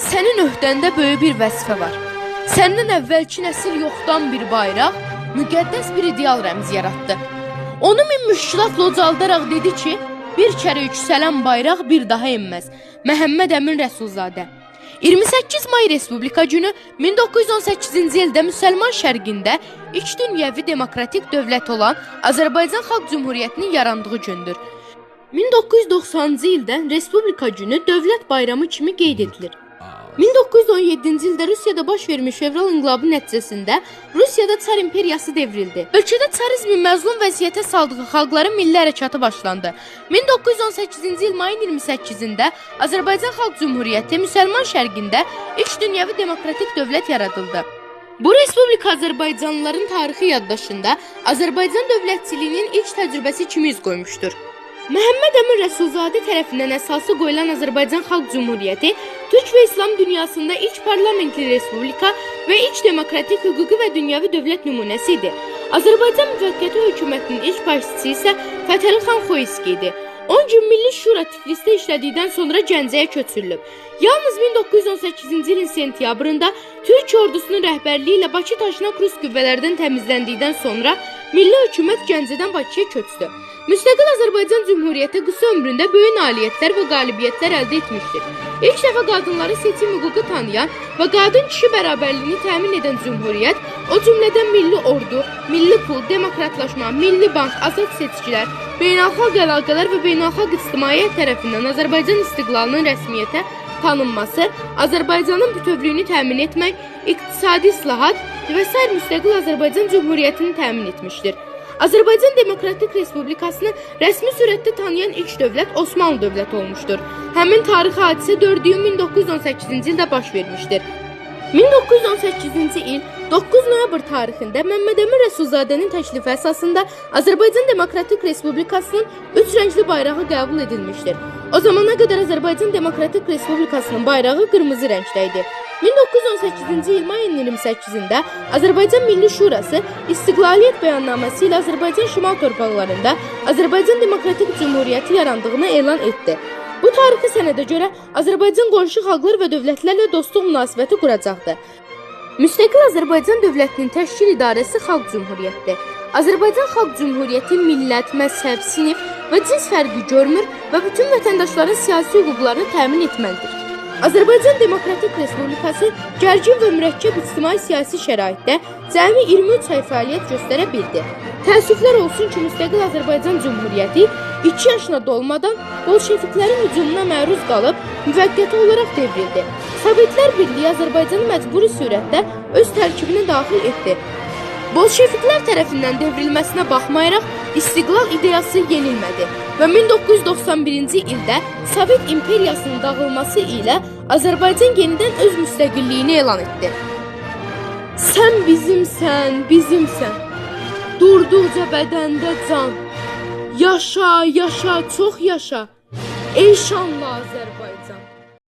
Sənin öhdəndə böyük bir vəzifə var. Səndən əvvəlki nəsil yoxdan bir bayraq, müqəddəs bir ideal rəmzi yaratdı. Onu min müşkilatla ucaldaraq dedi ki, bir kərə yüksələn bayraq bir daha enməz. Məhəmməd Əmin Rəsulzadə 28 may Respublika günü 1918-ci ildə müsəlman şərqində ilk dünyəvi demokratik dövlət olan Azərbaycan Xalq Cümhuriyyətinin yarandığı gündür. 1990-cı ildə Respublika günü dövlət bayramı kimi qeyd edilir. 1917-ci ildə Rusiyada baş vermiş fevral inqilabı nəticəsində Rusiyada Çar imperiyası devrildi. Ölkədə çarizmin məzlum vəziyyətə saldığı xalqların milli hərəkatı başlandı. 1918-ci il mayın 28-də Azərbaycan Xalq Cümhuriyyəti müsəlman şərqində ilk dünyəvi demokratik dövlət yaradıldı. Bu respublika Azərbaycanlıların tarixi yaddaşında Azərbaycan dövlətçiliyinin ilk təcrübəsi kimi iz qoymuşdur. Məhəmməd Əmin Rəsulzadə tərəfindən əsası qoyulan Azərbaycan Xalq Cümhuriyyəti Türk və İslam dünyasında ilk parlamentli respublika və ilk demokratik hüquqi və dünyəvi dövlət nümunəsi idi. Azərbaycan müvəqqəti hökumətinin ilk başçısı isə Fətəli xan Xoyski idi. 10 gün Milli Şura Tiflisdə işlədikdən sonra Gəncəyə köçürülüb. Yalnız 1918-ci ilin sentyabrında Türk ordusunun rəhbərliyi ilə Bakı Taşnak Rus qüvvələrdən təmizləndikdən sonra Milli hökumət Gəncədən Bakıya köçdü. Müstəqil Azərbaycan Cümhuriyyəti qısa ömründə böyük nailiyyətlər və qalibiyyətlər əldə etmişdir. İlk dəfə qadınları seçim hüququ tanıyan və qadın-kişi bərabərliyini təmin edən cümhuriyyət, o cümlədən milli ordu, milli pul, demokratlaşma, milli bank, azad seçkilər, beynəlxalq əlaqələr və beynəlxalq ictimaiyyət tərəfindən Azərbaycan istiqlalının rəsmiyyətə tanınması, Azərbaycanın bütövlüyünü təmin etmək, iqtisadi islahat və sair müstəqil Azərbaycan Cümhuriyyətini təmin etmişdir. Azərbaycan Demokratik Respublikasını rəsmi surətdə tanıyan ilk dövlət Osmanlı dövləti olmuşdur. Həmin tarixi hadisə 4 iyun 1918-ci ildə baş vermişdir. 1918-ci il 9 noyabr tarixində Məmməd Əmin Rəsulzadənin təklifi əsasında Azərbaycan Demokratik Respublikasının üç rəngli bayrağı qəbul edilmişdir. O zamana qədər Azərbaycan Demokratik Respublikasının bayrağı qırmızı rəngdə idi. 1918-ci il mayın 28-də Azərbaycan Milli Şurası İstiqlaliyyət bəyannaməsi ilə Azərbaycan şimal torpaqlarında Azərbaycan Demokratik Cümhuriyyəti yarandığını elan etdi. Bu tarixi sənədə görə Azərbaycan qonşu xalqlar və dövlətlərlə dostluq münasibəti quracaqdı. Müstəqil Azərbaycan dövlətinin təşkil idarəsi Xalq Cümhuriyyətidir. Azərbaycan Xalq Cümhuriyyəti millət, məzhəb, sinif və cins fərqi görmür və bütün vətəndaşların siyasi hüquqlarını təmin etməlidir. Azərbaycan Demokratik Respublikası gərgin və mürəkkəb ictimai-siyasi şəraitdə cəmi 23 ay fəaliyyət göstərə bildi. Təəssüflər olsun ki, müstəqil Azərbaycan Cümhuriyyəti 2 yaşına dolmadan bolşeviklərin hücumuna məruz qalıb müvəqqəti olaraq devrildi. Sovetlər Birliyi Azərbaycanı məcburi surətdə öz tərkibinə daxil etdi. Bolşeviklər tərəfindən devrilməsinə baxmayaraq istiqlal ideyası yenilmədi və 1991-ci ildə Sovet imperiyasının dağılması ilə Azərbaycan yenidən öz müstəqilliyini elan etdi. Sən bizimsən, bizimsən. Durduqca bədəndə can. Yaşa, yaşa, çox yaşa. Ey şanlı Azərbaycan.